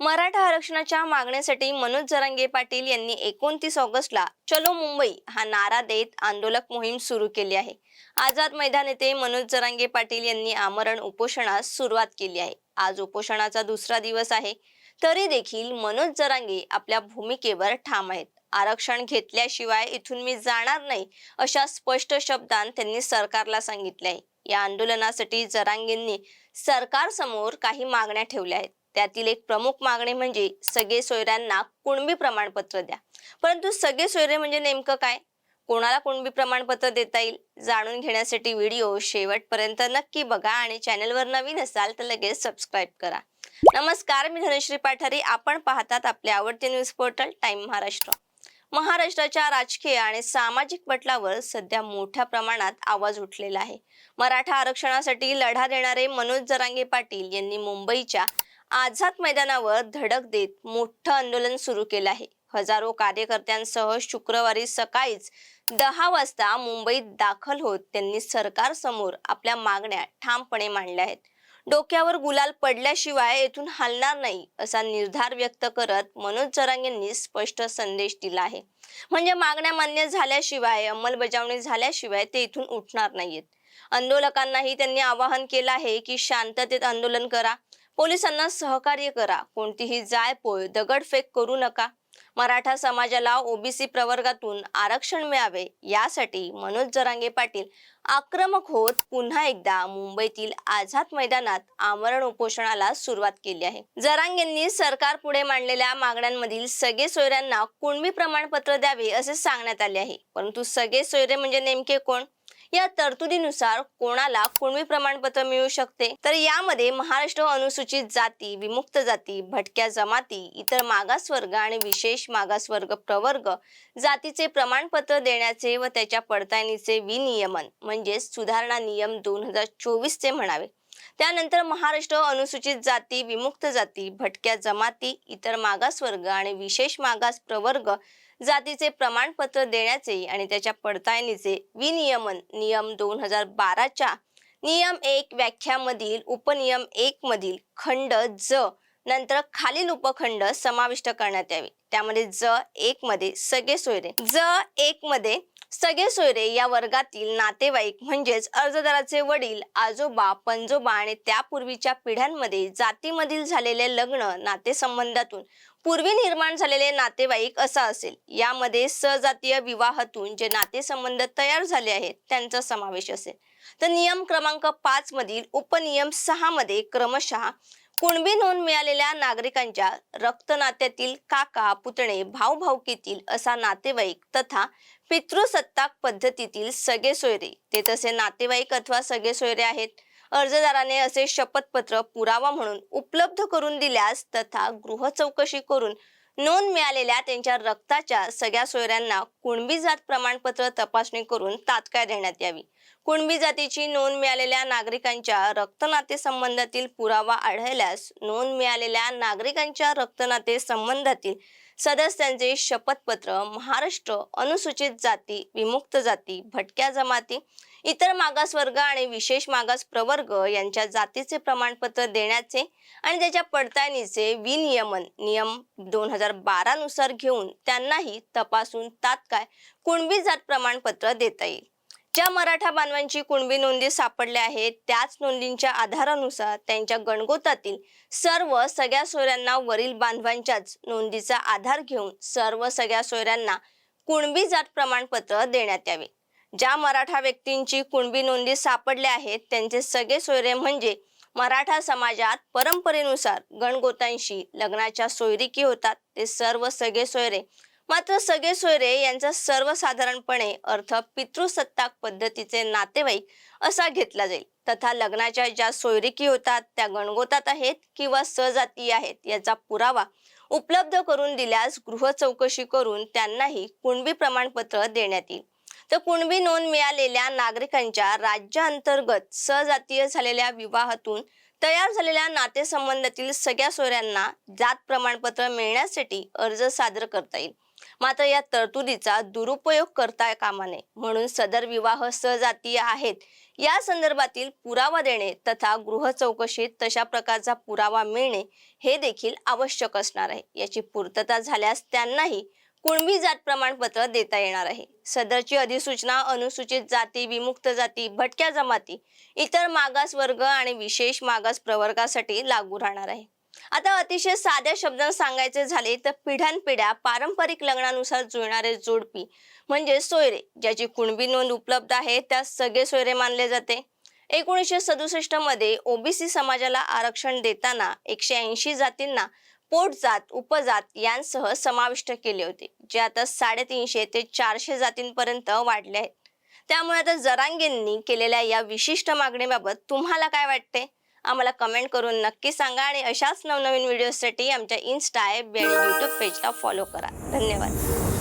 मराठा आरक्षणाच्या मागण्यासाठी मनोज जरांगे पाटील यांनी एकोणतीस ऑगस्टला चलो मुंबई हा नारा देत आंदोलक मोहीम सुरू केली आहे. आझाद मैदान येथे मनोज जरांगे पाटील यांनी आमरण उपोषणास सुरुवात केली आहे. आज उपोषणाचा दुसरा दिवस आहे. तरी देखील मनोज जरांगे आपल्या भूमिकेवर ठाम आहेत. आरक्षण घेतल्याशिवाय इथून मी जाणार नाही अशा स्पष्ट शब्दांत त्यांनी सरकारला सांगितले आहे या आंदोलनासाठी जरांगेंनी सरकारसमोर काही मागण्या ठेवल्या आहेत. त्यातील एक प्रमुख मागणी म्हणजे सगळे सोयऱ्यांना कुणबी प्रमाणपत्र द्या. परंतु सगळे सोयरे म्हणजे नेमकं काय? कोणाला कुणबी प्रमाणपत्र देता येईल? जाणून घेण्यासाठी व्हिडिओ शेवटपर्यंत नक्की बघा आणि चॅनलवर नवीन असाल तर लगेच सबस्क्राईब करा. नमस्कार मी धनश्री पाठारी. आपण पाहतात आपले आवडते न्यूज पोर्टल टाइम महाराष्ट्र. महाराष्ट्राच्या राजकीय आणि सामाजिक पटलावर सध्या मोठ्या प्रमाणात आवाज उठलेला आहे. मराठा आरक्षणासाठी लढा देणारे मनोज जरांगे पाटील यांनी मुंबईच्या आझाद मैदानावर धडक देत मोठं आंदोलन सुरू केलं आहे. हजारो कार्यकर्त्यांसह शुक्रवारी सकाळीच दहा वाजता मुंबईत दाखल होत त्यांनी सरकारसमोर आपल्या मागण्या ठामपणे मांडल्या आहेत. डोक्यावर गुलाल पडल्याशिवाय येथून हलणार नाही असा निर्धार व्यक्त करत मनोज जरांगेंनी स्पष्ट संदेश दिला आहे. म्हणजे मागण्या मान्य झाल्याशिवाय अंमलबजावणी झाल्याशिवाय ते इथून उठणार नाहीयेत. आंदोलकांनाही त्यांनी आवाहन केलं आहे की शांततेत आंदोलन करा. पोलिसांना सहकार्य करा. कोणतीही जायपोय दगडफेक करू नका. मराठा समाजाला ओबीसी प्रवर्गातून आरक्षण मिळावे यासाठी मनोज जरांगे पाटील आक्रमक होत पुन्हा एकदा मुंबईतील आझाद मैदानात आमरण उपोषणाला सुरुवात केली आहे. जरांगेंनी सरकार पुढे मांडलेल्या मागण्यांमधील सगळे सोयऱ्यांना कुणबी प्रमाणपत्र द्यावे असे सांगण्यात आले आहे. परंतु सगळे सोयरे म्हणजे नेमके कोण? या तरतुदीनुसार कोणाला कुणबी प्रमाणपत्र मिळू शकते? तर यामध्ये महाराष्ट्र अनुसूचित जाती विमुक्त जाती भटक्या जमाती इतर मागासवर्ग आणि विशेष मागासवर्ग प्रवर्ग जातीचे प्रमाणपत्र देण्याचे व त्याच्या पडताळणीचे विनियमन म्हणजेच सुधारणा नियम दोन हजार चोवीस चे म्हणावे. त्यानंतर महाराष्ट्र अनुसूचित जाती विमुक्त जाती भटक्या जमाती इतर मागासवर्ग आणि विशेष मागास प्रवर्ग जातीचे प्रमाणपत्र देण्याचे आणि त्याच्या पडताळणीचे विनियमन नियम दोन हजार बाराच्या नियम एक व्याख्यामधील उपनियम एक मधील खंड ज नंतर खालील उपखंड समाविष्ट करण्यात यावे. त्यामध्ये ज एक मध्ये सगळे सोयरे. ज एक मध्ये सगळे सोयरे या वर्गातील नातेवाईक म्हणजेच अर्जदाराचे वडील आजोबा पंजोबा आणि त्यापूर्वीच्या पिढ्यांमध्ये जातीमधील झालेले लग्न नातेसंबंधातून पूर्वी निर्माण झालेले नातेवाईक असा असेल. यामध्ये सजातीय विवाहातून जे नातेसंबंध तयार झाले आहेत त्यांचा समावेश असेल. तर नियम क्रमांक पाच मधील उपनियम सहा मध्ये क्रमशः कुणबी नोंद मिळालेल्या नागरिकांच्या रक्तनात्यातील काका पुतणे भाऊ भाऊकीतील असा नातेवाईक तथा पितृसत्ताक पद्धतीतील सगळे सोयरे. ते तसे नातेवाईक अथवा सगळे सोयरे आहेत. अर्जदाराने असे शपथपत्र पुरावा म्हणून उपलब्ध करून दिल्यास तथा गृह चौकशी करून नोंद मिळालेल्या त्यांच्या रक्ताच्या सगळ्या सोयऱ्यांना कुणबी जात प्रमाणपत्र तपासणी करून तात्काळ देण्यात यावी. कुणबी जातीची नोंद मिळालेल्या नागरिकांच्या रक्तनाते संबंधातील पुरावा आढळल्यास नोंद मिळालेल्या नागरिकांच्या रक्तनाते संबंधातील सदस्यांचे शपथपत्र महाराष्ट्र अनुसूचित जाती विमुक्त जाती भटक्या जमाती इतर मागासवर्ग आणि विशेष मागास प्रवर्ग यांच्या जातीचे प्रमाणपत्र देण्याचे आणि त्याच्या पडताळणीचे विनियमन नियम दोन हजार बारा नुसार घेऊन त्यांनाही तपासून तात्काळ कुणबी जात प्रमाणपत्र देता येईल. ज्या मराठा बांधवांची कुणबी नोंदी सापडल्या आहेत त्याच नोंदींच्या आधारानुसार त्यांच्या गणगोतातील सर्व सगळ्या सोयऱ्यांना वरील बांधवांच्याच नोंदीचा आधार घेऊन सर्व सगळ्या सोयऱ्यांना कुणबी जात प्रमाणपत्र देण्यात यावे. ज्या मराठा व्यक्तींची कुणबी नोंदी सापडल्या आहेत त्यांचे सगळे सोयरे म्हणजे मराठा समाजात परंपरेनुसार गणगोतांशी लग्नाच्या सोयरिकी होतात ते सर्व सगळे सोयरे. मात्र सगळे सोयरे यांचा सर्वसाधारणपणे अर्थ पितृसत्ताक पद्धतीचे नातेवाईक असा घेतला जाईल. तथा लग्नाच्या ज्या सोयरिकी होतात त्या गणगोतात आहेत किंवा सजातीय आहेत याचा पुरावा उपलब्ध करून दिल्यास गृह चौकशी करून त्यांनाही कुणबी प्रमाणपत्र देण्यात येईल. तर कुणबी नोंद मिळालेल्या नागरिकांच्या राज्याअंतर्गत सजातीय झालेल्या विवाहातून तयार झालेल्या नातेसंबंधातील सगळ्या सोयऱ्यांना जात प्रमाणपत्र मिळण्यासाठी अर्ज सादर करता येईल. मात्र या तरतुदीचा दुरुपयोग करता कामा नये म्हणून सदर विवाह सहजातीय आहेत. या संदर्भातील पुरावा देणे तथा गृह चौकशीत तशा प्रकारचा पुरावा मिळणे हे देखील आवश्यक असणार आहे. याची पूर्तता झाल्यास त्यांनाही कुणबी जात प्रमाणपत्र देता येणार आहे. सदरची अधिसूचना अनुसूचित जाती विमुक्त जाती भटक्या जमाती इतर मागास वर्ग आणि विशेष मागास प्रवर्गासाठी लागू राहणार आहे. आता अतिशय साध्या शब्दात सांगायचे झाले तर पिढ्यानपिढ्या पारंपरिक लग्नानुसार जुळणारे जोडपी म्हणजे सोयरे ज्याची कुणबी नोंद उपलब्ध आहे त्या सगळे सोयरे मानले जाते. एकोणीसशे सदुसष्टमध्ये ओबीसी समाजाला आरक्षण देताना एकशे ऐंशी जातींना पोटजात उपजात यांसह समाविष्ट केले होते जे आता साडेतीनशे ते चारशे जातींपर्यंत वाढले आहेत. त्यामुळे आता जरांगेंनी केलेल्या या विशिष्ट मागणीबाबत तुम्हाला काय वाटते? आम्हाला कमेंट करून नक्की सांगा आणि अशाच नवनवीन व्हिडिओसाठी आमच्या इन्स्टा ॲप आणि यूट्यूब पेजला फॉलो करा. धन्यवाद.